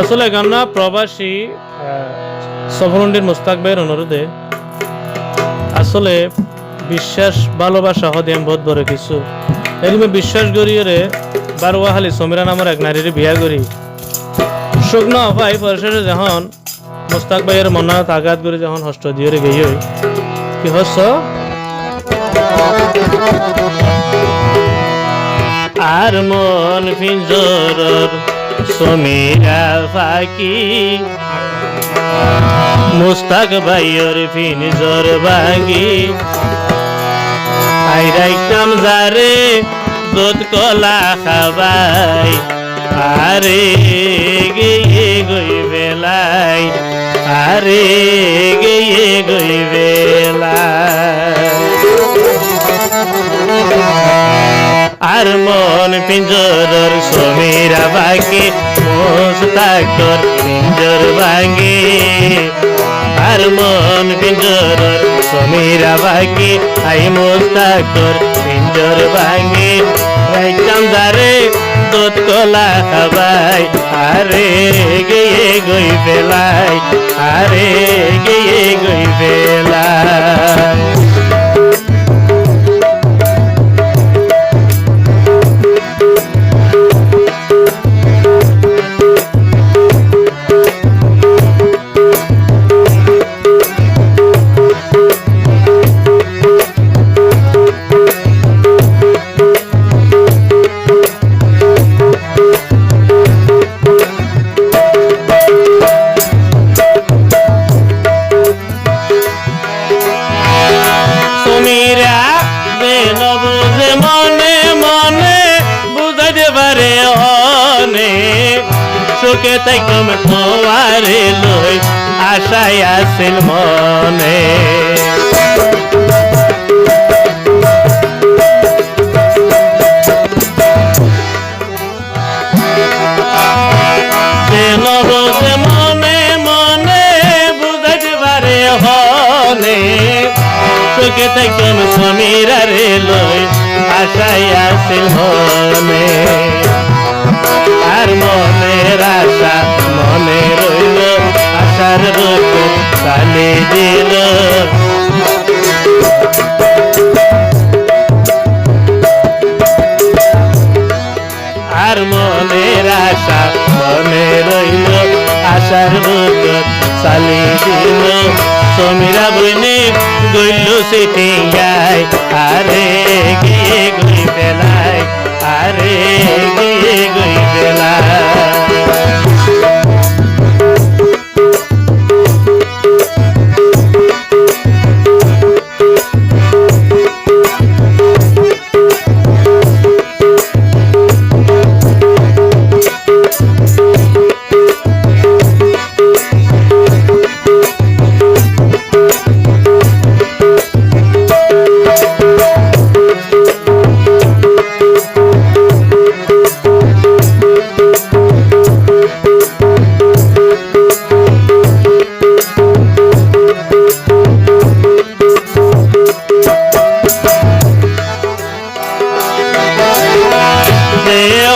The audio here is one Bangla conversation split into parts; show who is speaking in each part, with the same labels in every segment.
Speaker 1: আসলে গান্না প্রবাসী সফরন্ডির মুস্তাক ভাইয়ের অনুরোধে আসলে বিশ্বাস, ভালোবাসা হদিয়াম বহুত বড় কিছু। এরকম বিশ্বাস গড়িয়ে বারোয়াহালি সমীরা নামের এক নারীর বিয়া করি। শুকন ভাই পরিশেষে যখন মুস্তাক ভাইয়ের মনত আঘাত করে যখন হস্ত দিয়ে গিয়ে কি হস আর মন পিঞ্জরর সমীরা ফাঁকি। মুস্তাক ভাইয়ের পিঞ্জর ভাঙি। আই রাইতাম যারে দুধ কলা খাবাই। আরে গিয়ে গই বেলাই আরে গিয়ে গই বেলাই আর মন পিঞ্জর সমীরা বাকি মোস্তাকর পিঞ্জর ভাঙ্গে আর মন পিঞ্জর সমীরা বাকি আই মোস্তাকর পিঞ্জর ভাঙ্গে রাইতাম দারে দুধ কলা খাবাই, আরে গিয়ে গই বেলাই আরে গিয়ে গই বেলাই সমীরা বেন বুঝে মনে মনে বুঝাইতে পারে অনে। সুখে তাইকম তোমারে লই আশায় আসিল মনে। বেন বুঝে চোখে থাকেন সমীরা রে লই আশাই আসিল মনে আর মনের আশা মনে রইল, আশার বুক কালি দিল। আর মনের আশা মনে রইল, আশার বুক চালি দিল। সমীরা বইনে গইল সেটি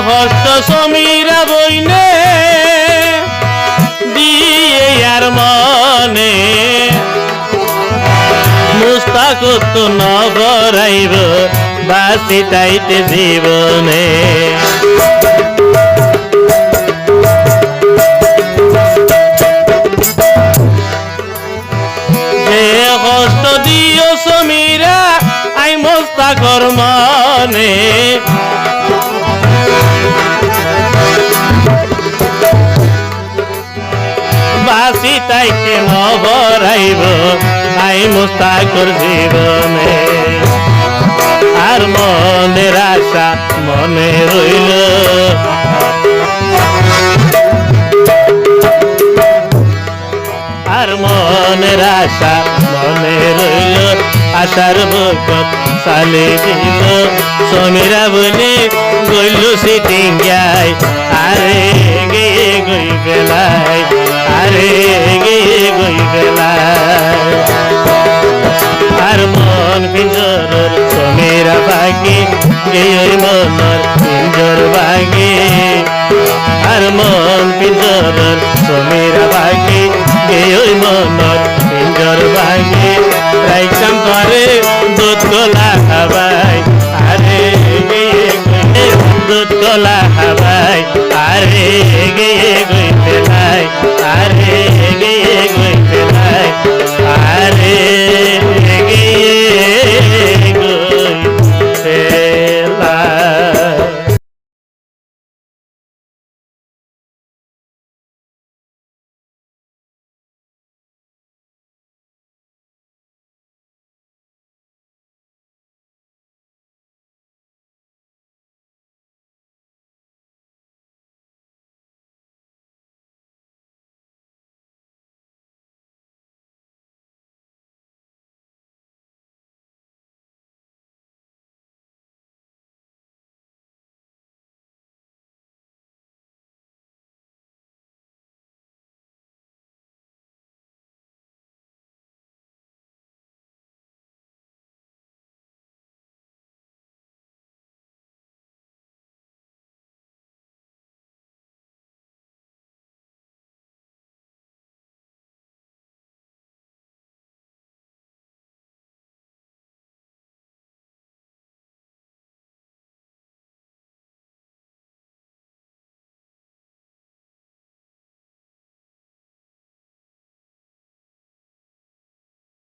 Speaker 1: হস্ত সমীরা বইনে দিয়ে আর মনে। তো নবরাইব বাসি তাইতে জীবনে। হস্ত দিও সমীরা, আই মোস্তাকর মনে। বাসি তাইতে নবরাইব আই মুস্তাকর জীবনে। আর মনের আশা মনে রইল। আর মনের আশা মনে রইল। আশার বুকত চালি দিল সমীরা বলে, গইল সিটিং গাই আরে গিয়ে গই বেলায়। রে গই বেলা আর মন পিঞ্জর মেরা বাগে, এই মনর পিঞ্জর বাগে। আর মন পিঞ্জর মেরা বাগে, এই মনর পিঞ্জর বাগে। রাইকাম করে দুধ গোলা খাবাই, আরে দুধ গোলা খাবাই, আরে গে গই বেলায় আর